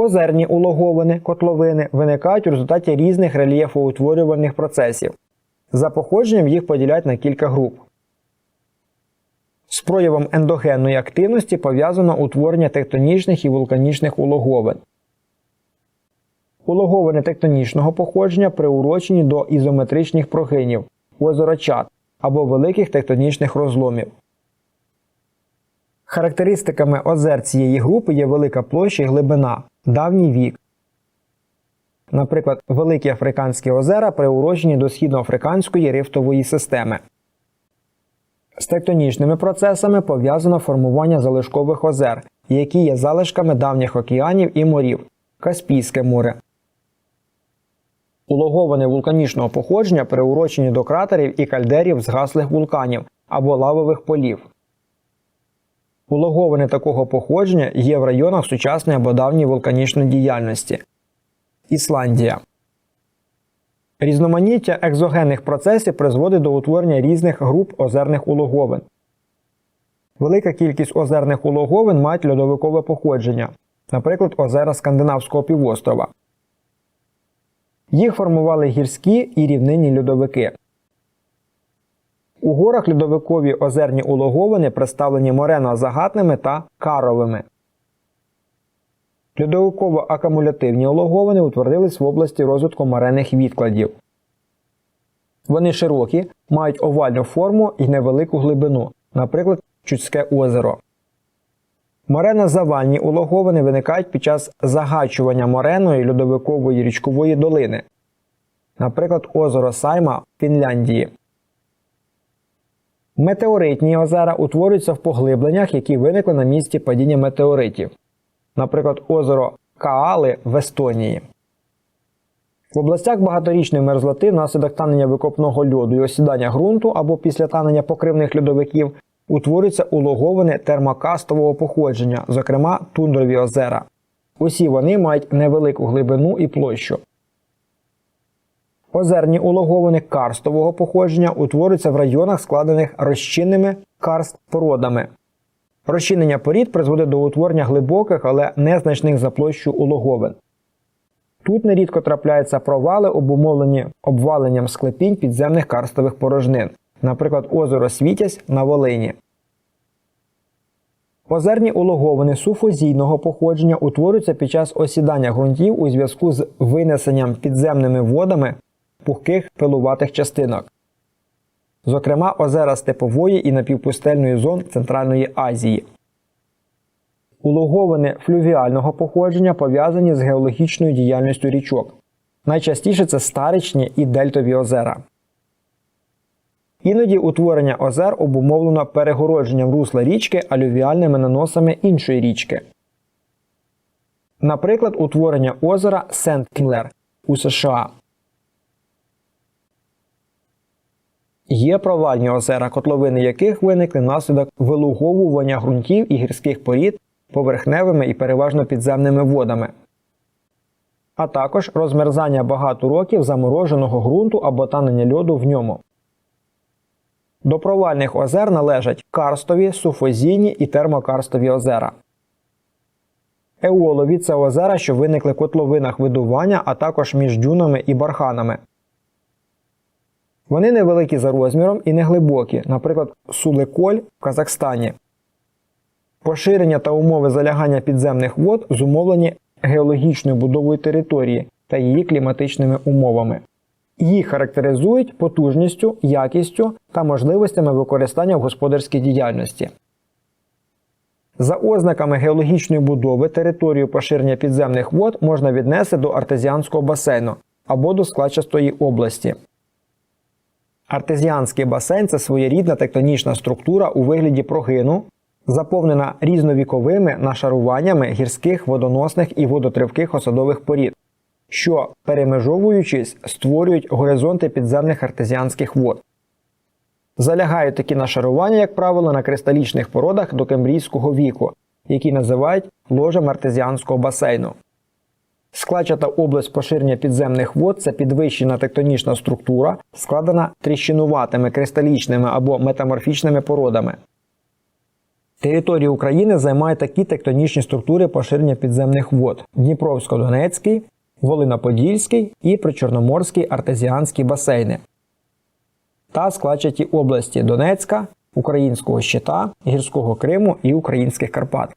Озерні улоговини, котловини виникають у результаті різних рельєфоутворювальних процесів. За походженням їх поділяють на кілька груп. З проявом ендогенної активності пов'язано утворення тектонічних і вулканічних улоговин. Улоговини тектонічного походження приурочені до ізометричних прогинів, озерочат або великих тектонічних розломів. Характеристиками озер цієї групи є велика площа і глибина, давній вік. Наприклад, великі африканські озера приурочені до східноафриканської рифтової системи. З тектонічними процесами пов'язано формування залишкових озер, які є залишками давніх океанів і морів Каспійське море. Улоговини вулканічного походження приурочені до кратерів і кальдерів згаслих вулканів або лавових полів. Улоговини такого походження є в районах сучасної або давньої вулканічної діяльності. Ісландія. Різноманіття екзогенних процесів призводить до утворення різних груп озерних улоговин. Велика кількість озерних улоговин мають льодовикове походження, наприклад, озера Скандинавського півострова. Їх формували гірські і рівнинні льодовики. У горах льодовикові озерні улоговини представлені морено-загатними та каровими. Льодовиково-акумулятивні улоговини утворились в області розвитку морених відкладів. Вони широкі, мають овальну форму і невелику глибину, наприклад, Чудське озеро. Морено-завальні улоговини виникають під час загачування мореної льодовикової річкової долини, наприклад, озеро Сайма в Фінляндії. Метеоритні озера утворюються в поглибленнях, які виникли на місці падіння метеоритів, наприклад, озеро Каали в Естонії. В областях багаторічної мерзлоти внаслідок танення викопного льоду і осідання ґрунту або після танення покривних льодовиків утворюються улоговини термокастового походження, зокрема тундрові озера. Усі вони мають невелику глибину і площу. Озерні улоговини карстового походження утворюються в районах, складених розчинними карст-породами. Розчинення порід призводить до утворення глибоких, але незначних за площу улоговин. Тут нерідко трапляються провали, обумовлені обваленням склепінь підземних карстових порожнин, наприклад, озеро Світязь на Волині. Озерні улоговини суфозійного походження утворюються під час осідання ґрунтів у зв'язку з винесенням підземними водами пухких пилуватих частинок, зокрема озера степової і напівпустельної зон Центральної Азії. Улоговини флювіального походження пов'язані з геологічною діяльністю річок. Найчастіше це старичні і дельтові озера. Іноді утворення озер обумовлено перегородженням русла річки алювіальними наносами іншої річки. Наприклад, утворення озера Сент-Клер у США. Є провальні озера, котловини яких виникли внаслідок вилуговування ґрунтів і гірських порід поверхневими і переважно підземними водами, а також розмерзання багато років замороженого ґрунту або танення льоду в ньому. До провальних озер належать карстові, суфозійні і термокарстові озера. Еолові це озера, що виникли в котловинах видування, а також між дюнами і барханами. Вони невеликі за розміром і неглибокі, наприклад, Суликоль в Казахстані. Поширення та умови залягання підземних вод зумовлені геологічною будовою території та її кліматичними умовами. Їх характеризують потужністю, якістю та можливостями використання в господарській діяльності. За ознаками геологічної будови територію поширення підземних вод можна віднести до артезіанського басейну або до складчастої області. Артезіанський басейн це своєрідна тектонічна структура у вигляді прогину, заповнена різновіковими нашаруваннями гірських водоносних і водотривких осадових порід, що, перемежовуючись, створюють горизонти підземних артезіанських вод. Залягають такі нашарування, як правило, на кристалічних породах до кембрійського віку, які називають ложем артезіанського басейну. Складчата область поширення підземних вод це підвищена тектонічна структура, складена тріщинуватими кристалічними або метаморфічними породами. Територію України займають такі тектонічні структури поширення підземних вод: Дніпровсько-Донецький, Волиноподільський і Причорноморський артезіанський басейни та складчаті області Донецька, Українського щита, Гірського Криму і Українських Карпат.